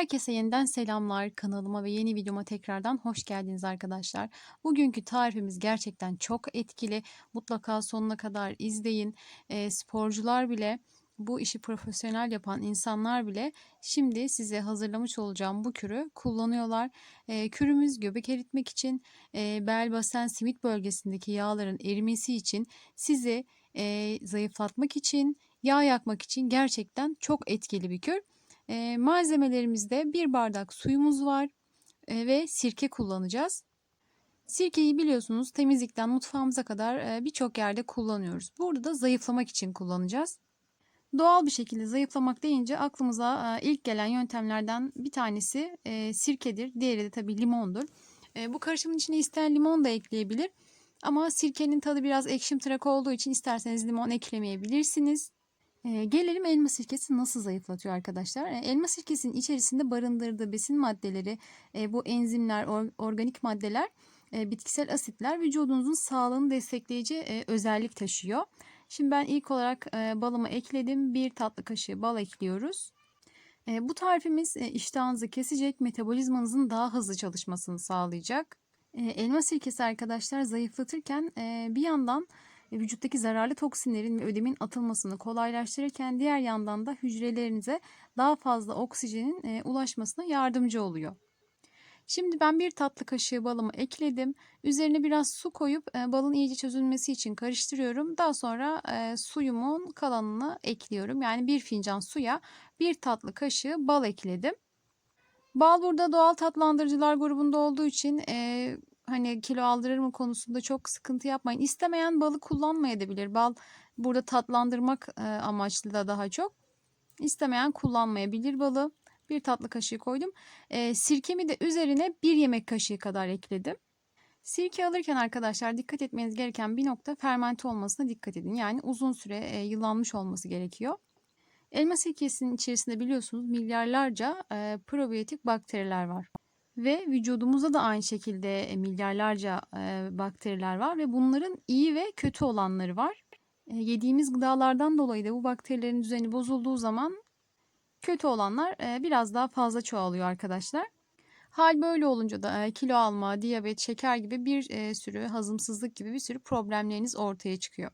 Herkese yeniden selamlar. Kanalıma ve yeni videoma tekrardan hoş geldiniz arkadaşlar. Bugünkü tarifimiz gerçekten çok etkili. Mutlaka sonuna kadar izleyin. E, sporcular bile bu işi profesyonel yapan insanlar bile şimdi size hazırlamış olacağım bu kürü kullanıyorlar. E, kürümüz göbek eritmek için, e, bel basen simit bölgesindeki yağların erimesi için sizi e, zayıflatmak için, yağ yakmak için gerçekten çok etkili bir kür. E, malzemelerimizde bir bardak suyumuz var e, ve sirke kullanacağız. Sirkeyi biliyorsunuz temizlikten mutfağımıza kadar e, birçok yerde kullanıyoruz. Burada da zayıflamak için kullanacağız. Doğal bir şekilde zayıflamak deyince aklımıza e, ilk gelen yöntemlerden bir tanesi e, sirkedir. Diğeri de tabii limondur. E, bu karışımın içine isteyen limon da ekleyebilir. Ama sirkenin tadı biraz ekşimtırak olduğu için isterseniz limon eklemeyebilirsiniz. E, gelelim elma sirkesi nasıl zayıflatıyor arkadaşlar. E, elma sirkesinin içerisinde barındırdığı besin maddeleri, e, bu enzimler, or, organik maddeler, e, bitkisel asitler vücudunuzun sağlığını destekleyici e, özellik taşıyor. Şimdi ben ilk olarak e, balımı ekledim. Bir tatlı kaşığı bal ekliyoruz. E, bu tarifimiz e, iştahınızı kesecek, metabolizmanızın daha hızlı çalışmasını sağlayacak. E, elma sirkesi arkadaşlar zayıflatırken e, bir yandan vücuttaki zararlı toksinlerin ve ödemin atılmasını kolaylaştırırken diğer yandan da hücrelerinize daha fazla oksijenin e, ulaşmasına yardımcı oluyor. Şimdi ben bir tatlı kaşığı balımı ekledim. Üzerine biraz su koyup e, balın iyice çözülmesi için karıştırıyorum. Daha sonra e, suyumun kalanını ekliyorum. Yani bir fincan suya bir tatlı kaşığı bal ekledim. Bal burada doğal tatlandırıcılar grubunda olduğu için e, hani kilo aldırır mı konusunda çok sıkıntı yapmayın. İstemeyen balı kullanmayabilir. Bal burada tatlandırmak e, amaçlı da daha çok. İstemeyen kullanmayabilir balı. Bir tatlı kaşığı koydum. E, sirkemi de üzerine bir yemek kaşığı kadar ekledim. Sirke alırken arkadaşlar dikkat etmeniz gereken bir nokta fermente olmasına dikkat edin. Yani uzun süre e, yıllanmış olması gerekiyor. Elma sirkesinin içerisinde biliyorsunuz milyarlarca e, probiyotik bakteriler var. Ve vücudumuzda da aynı şekilde e, milyarlarca e, bakteriler var ve bunların iyi ve kötü olanları var. E, yediğimiz gıdalardan dolayı da bu bakterilerin düzeni bozulduğu zaman kötü olanlar biraz daha fazla çoğalıyor arkadaşlar. Hal böyle olunca da kilo alma, diyabet, şeker gibi bir sürü hazımsızlık gibi bir sürü problemleriniz ortaya çıkıyor.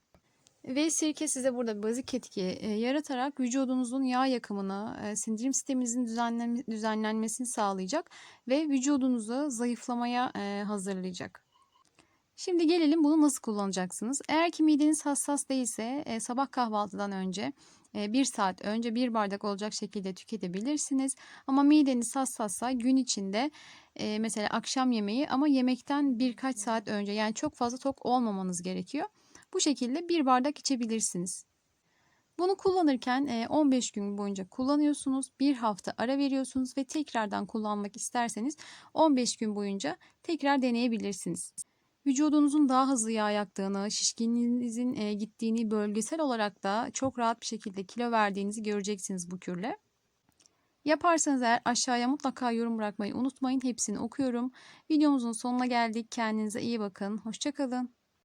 Ve sirke size burada bazik etki e, yaratarak vücudunuzun yağ yakımını, e, sindirim sisteminizin düzenlen düzenlenmesini sağlayacak ve vücudunuzu zayıflamaya e, hazırlayacak. Şimdi gelelim bunu nasıl kullanacaksınız. Eğer ki mideniz hassas değilse e, sabah kahvaltıdan önce e, bir saat önce bir bardak olacak şekilde tüketebilirsiniz. Ama mideniz hassassa gün içinde e, mesela akşam yemeği ama yemekten birkaç saat önce yani çok fazla tok olmamanız gerekiyor. Bu şekilde bir bardak içebilirsiniz. Bunu kullanırken 15 gün boyunca kullanıyorsunuz. Bir hafta ara veriyorsunuz ve tekrardan kullanmak isterseniz 15 gün boyunca tekrar deneyebilirsiniz. Vücudunuzun daha hızlı yağ yaktığını, şişkinliğinizin gittiğini, bölgesel olarak da çok rahat bir şekilde kilo verdiğinizi göreceksiniz bu kürle. Yaparsanız eğer aşağıya mutlaka yorum bırakmayı unutmayın. Hepsini okuyorum. Videomuzun sonuna geldik. Kendinize iyi bakın. Hoşçakalın.